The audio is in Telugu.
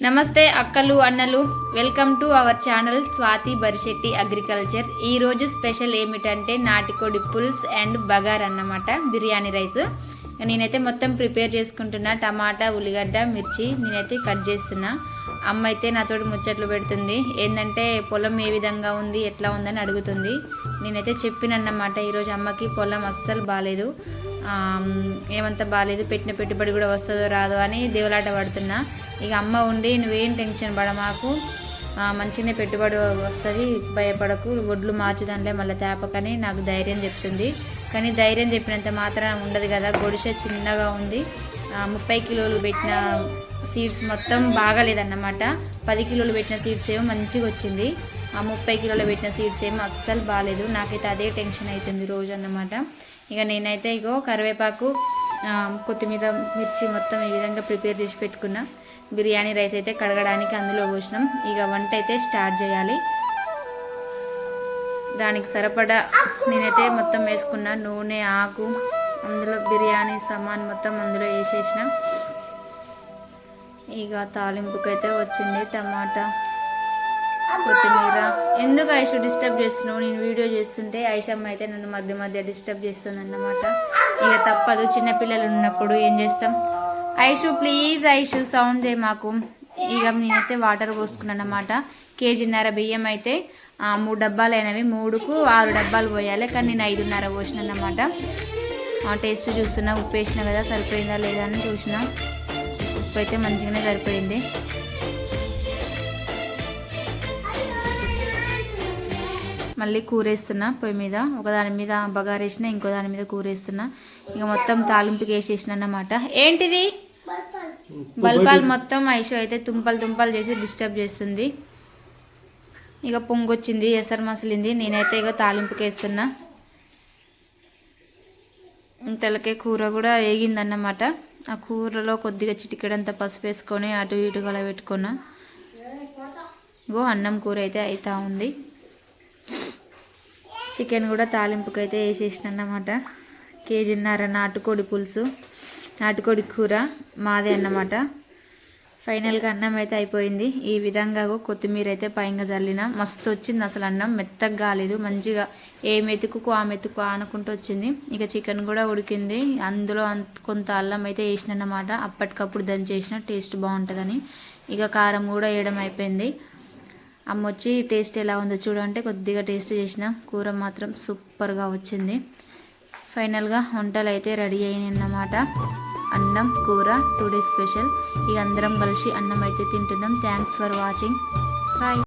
నమస్తే అక్కలు అన్నలు. Welcome to our channel Swathi Barisetti agriculture. ఈరోజు స్పెషల్ ఏమిటంటే నాటికోడి పుల్స్ అండ్ బగార్ అన్నమాట బిర్యానీ రైస్. నేనైతే మొత్తం ప్రిపేర్ చేసుకుంటున్నా. టమాటా ఉల్లిగడ్డ మిర్చి నేనైతే కట్ చేస్తున్నా. అమ్మ అయితే నాతోటి ముచ్చట్లు పెడుతుంది. ఏంటంటే పొలం ఏ విధంగా ఉంది ఎట్లా ఉందని అడుగుతుంది. నేనైతే చెప్పినన్నమాట ఈరోజు అమ్మకి పొలం అస్సలు బాగాలేదు ఏమంత బాగాలేదు పెట్టిన పెట్టుబడి కూడా వస్తుందో రాదో అని దేవులాట పడుతున్నా. ఇక అమ్మ ఉండి నువ్వేం టెన్షన్ పడ మాకు. మంచిగానే పెట్టుబడి వస్తుంది భయపడకు. ఒడ్లు మార్చుదానిలే మళ్ళీ తేపకని నాకు ధైర్యం చెప్తుంది. కానీ ధైర్యం చెప్పినంత మాత్రం ఉండదు కదా. గొడిసె చిన్నగా ఉంది. ముప్పై కిలోలు పెట్టిన సీడ్స్ మొత్తం బాగాలేదన్నమాట. పది కిలోలు పెట్టిన సీడ్స్ ఏమో మంచిగా వచ్చింది. ఆ ముప్పై కిలోలు పెట్టిన సీడ్స్ ఏమో అస్సలు బాగాలేదు. నాకైతే అదే టెన్షన్ అవుతుంది రోజు అన్నమాట ఇక నేనైతే ఇగో కరివేపాకు కొత్తిమీర మిర్చి మొత్తం ఈ విధంగా ప్రిపేర్ చేసి పెట్టుకున్నా. బిర్యానీ రైస్ అయితే కడగడానికి అందులో పోసినాం. ఇక వంట అయితే స్టార్ట్ చేయాలి. దానికి సరిపడా నేనైతే మొత్తం వేసుకున్నా. నూనె ఆకు అందులో బిర్యానీ సామాన్ మొత్తం అందులో వేసేసిన. ఇక తాలింపుకైతే వచ్చింది టమాటా. కొత్తిమీర. ఎందుకు ఐషు డిస్టర్బ్ చేస్తున్నావు? నేను వీడియో చేస్తుంటే ఐషమ్మ అయితే నన్ను మధ్య మధ్య డిస్టర్బ్ చేస్తుంది అన్నమాట ఇక తప్పదు చిన్నపిల్లలు ఉన్నప్పుడు ఏం చేస్తాం? ఐషు ప్లీజ్ ఐషు సౌండ్ చేయి మాకు. ఇక నేనైతే వాటర్ పోసుకున్నాను అనమాట కేజీన్నర బియ్యం అయితే మూడు డబ్బాలు అయినవి. మూడుకు ఆరు డబ్బాలు పోయాలి కానీ నేను ఐదున్నర పోసిన అన్నమాట ఆ టేస్ట్ చూస్తున్నా ఉప్పు వేసిన కదా సరిపోయిందా లేదా అని చూసిన. ఉప్పు అయితే మంచిగానే సరిపోయింది. మళ్ళీ కూరేస్తున్నా పొయ్యి మీద. ఒక దాని మీద బగారు వేసిన ఇంకో దాని మీద కూరేస్తున్నా. ఇక మొత్తం తాలింపుకి వేసేసిన అన్నమాట ఏంటిది బల్బాల్ మొత్తం ఐషు అయితే తుంపలు తుంపలు చేసి డిస్టర్బ్ చేస్తుంది. ఇక పొంగొచ్చింది ఎసరు మసలింది. నేనైతే ఇక తాలింపుకి వేస్తున్నా. ఇంతలకే కూర కూడా వేగిందన్నమాట. ఆ కూరలో కొద్దిగా చిటికెడంత పసుపు వేసుకొని అటు ఇటు కల పెట్టుకున్నా ఇగో అన్నం కూర అయితే అవుతా ఉంది. చికెన్ కూడా తాలింపుకైతే అయితే వేసేసిన అన్నమాట కేజీన్నర నాటుకోడి పులుసు నాటుకోడి కూర మాదే అన్నమాట. ఫైనల్గా అన్నం అయితే అయిపోయింది. ఈ విధంగా కొత్తిమీర అయితే పైగా చల్లిన మస్తు వచ్చింది అసలు అన్నం. మెత్తగా కాలేదు. మంచిగా ఏ మెతుకు ఆ మెతుకు ఆనుకుంటూ వచ్చింది. ఇక చికెన్ కూడా ఉడికింది. అందులో అంత కొంత అల్లం అయితే వేసిన అన్నమాట అప్పటికప్పుడు దంచేసిన. టేస్ట్ బాగుంటుందని. ఇక కారం కూడా వేయడం అయిపోయింది. అమ్మ వచ్చి టేస్ట్ ఎలా ఉందో చూడంటే కొద్దిగా టేస్ట్ చేసిన. కూర మాత్రం సూపర్గా వచ్చింది. ఫైనల్గా వంటలు అయితే రెడీ అయినాయి అన్నమాట అన్నం కూర టూ డేస్ స్పెషల్ ఇక అందరం కలిసి అన్నం అయితే తింటున్నాం. Thanks for watching bye